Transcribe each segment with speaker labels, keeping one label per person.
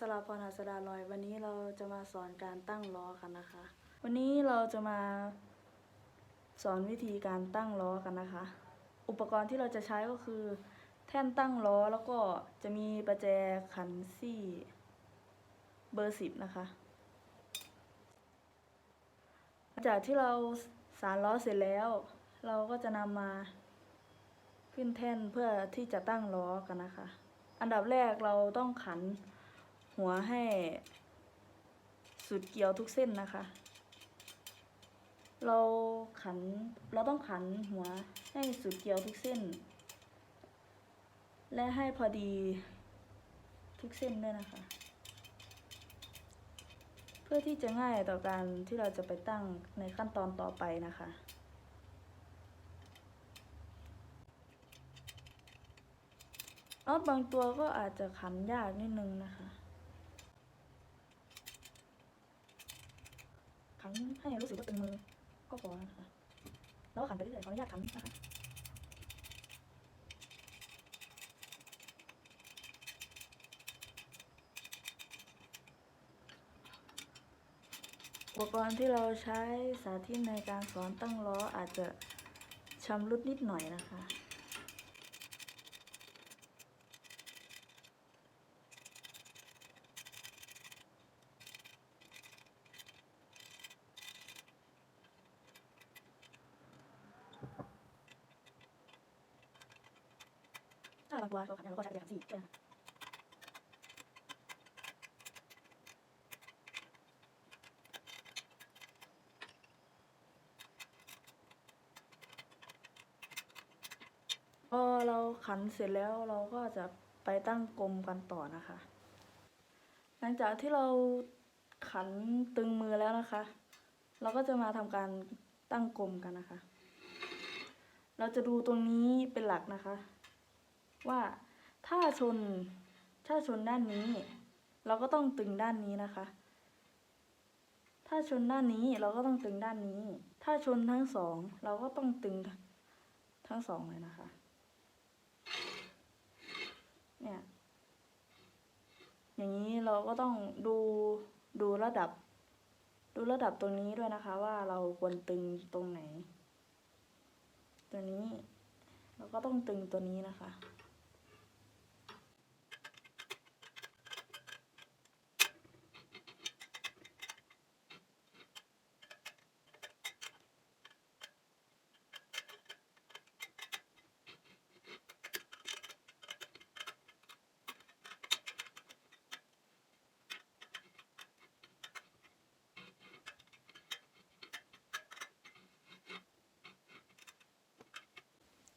Speaker 1: สลาพรหัสดาลอย วันนี้เราจะมาสอนการตั้งล้อกันนะคะ วันนี้เราจะมาสอนวิธีการตั้งล้อกันนะคะ อุปกรณ์ที่เราจะใช้ก็คือ แท่นตั้งล้อแล้วก็จะมีประแจขันซี่เบอร์สิบนะคะหลังจากที่เราสานล้อเสร็จแล้ว เราก็จะนำมาขึ้นแท่นเพื่อที่จะตั้งล้อกันนะคะ อันดับแรกเราต้องขัน หัวให้สุดเกลียวทุกเส้นนะคะ เราขันเราต้องขันหัวให้สุดเกลียวทุกเส้น และให้พอดีทุกเส้นด้วยนะคะ เพื่อที่จะง่ายต่อการที่เราจะไปตั้งในขั้นตอนต่อไปนะคะน็อตบางตัวก็อาจจะขันยากนิดนึงนะคะ ขันให้รู้สึกว่าตึงมือ ก็พอนะคะแล้วก็ขันไปเรื่อยๆขออนุญาตขันนะคะอุปกรณ์ที่เราใช้สาธิตในการสอนตั้งล้ออาจจะชำรุดนิดหน่อยนะคะ บางตัวเราขันเราก็ใช้ประแจขันสี่ด้วยนะคะพอเราขันเสร็จแล้วเราก็จะไปตั้งกลมกันต่อนะคะ หลังจากที่เราขันตึงมือแล้วนะคะ เราก็จะมาทำการตั้งกลมกันนะคะ เราจะดูตรงนี้เป็นหลักนะคะ ว่าถ้าชนถ้าชนด้านนี้ เราก็ต้องตึงด้านนี้นะคะ ถ้าชนด้านนี้เราก็ต้องตึงด้านนี้ ถ้าชนทั้งสองเราก็ต้องตึงทั้งสองเลยนะคะ เนี่ย อย่างนี้เราก็ต้องดูดูระดับ ดูระดับตรงนี้ด้วยนะคะ ว่าเราควรตึงตรงไหน ตัวนี้ เราก็ต้องตึงตัวนี้นะคะ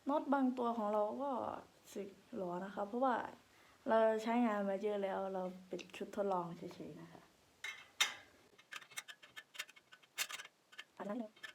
Speaker 1: น็อตบางตัวของเราก็สึกหลอนะคะ เพราะว่าเราใช้งานมาเยอะแล้วเราเป็นชุดทดลองเฉยๆนะคะอันนั้นเลย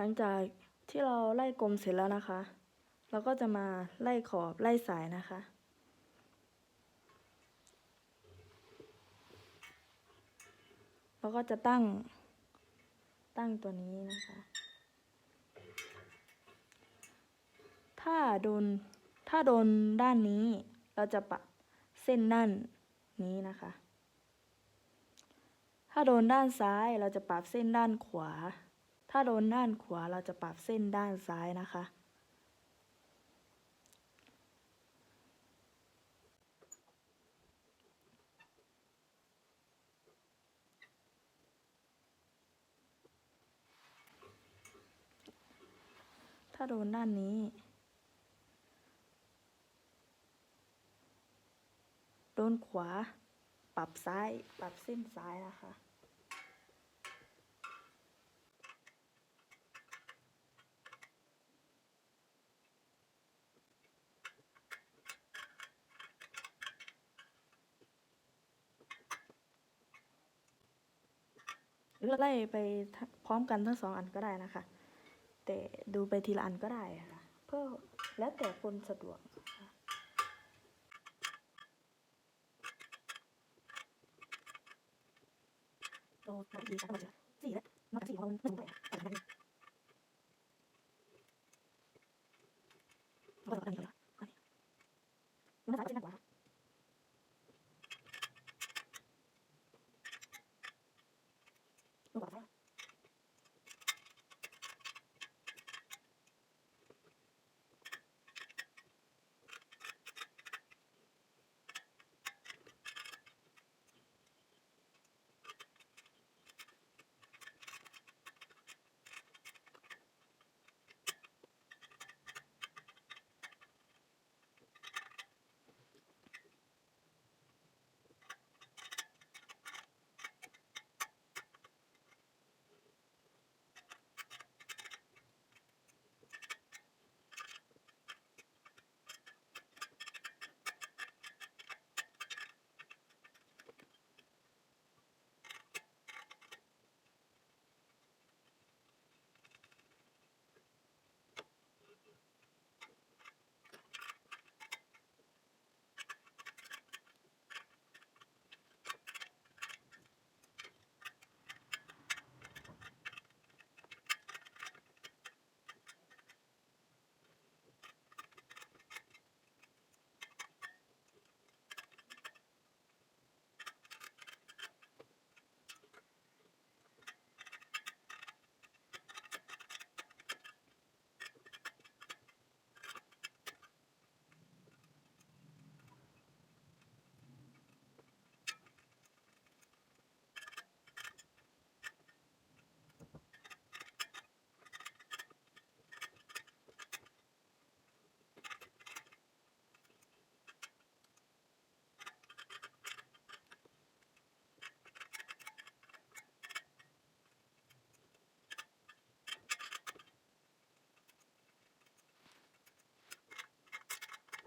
Speaker 1: หลังจากที่เราไล่กลมเสร็จแล้วนะคะ เราก็จะมาไล่ขอบไล่สายนะคะ เราก็จะตั้งตั้งตัวนี้นะคะ ถ้าโดนถ้าโดนด้านนี้ เราจะปะเส้นด้านนี้นะคะ ถ้าโดนด้านซ้ายเราจะปรับเส้นด้านขวา ถ้าโดนด้านขวาเราจะปรับเส้นด้านซ้ายนะคะ ถ้าโดนด้านนี้ โดนขวา ปรับซ้าย ปรับเส้นซ้ายนะคะ ไล่ไปพร้อมกันทั้งสองอันก็ได้นะคะ แต่ดูไปทีละอันก็ได้ค่ะ เพื่อแล้วแต่คนสะดวกโอ้นาทีสามนาทีสี่แล้วนอกจากสี่ของเราหนึ่งตัวแต่ละนาทีเราจะทำอะไร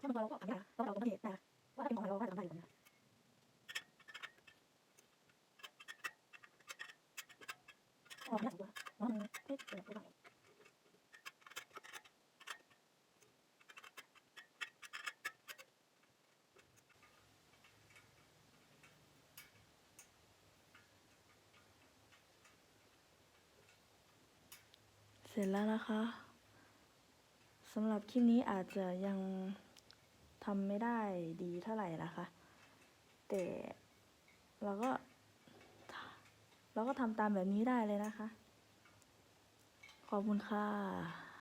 Speaker 1: ถ้ามันเราก็ทำได้นะเราเราต้องเห็นนะว่าถ้าเป็นของเราเราทำได้อยู่นะอ๋อไม่ได้ตัวอ๋อมันไม่เปิดไม่ได้เสร็จแล้วนะคะสำหรับคลิปนี้อาจจะยัง ทำไม่ได้ดีเท่าไหร่นะคะ แต่เราก็ เราก็ทำตามแบบนี้ได้เลยนะคะ ขอบคุณค่ะ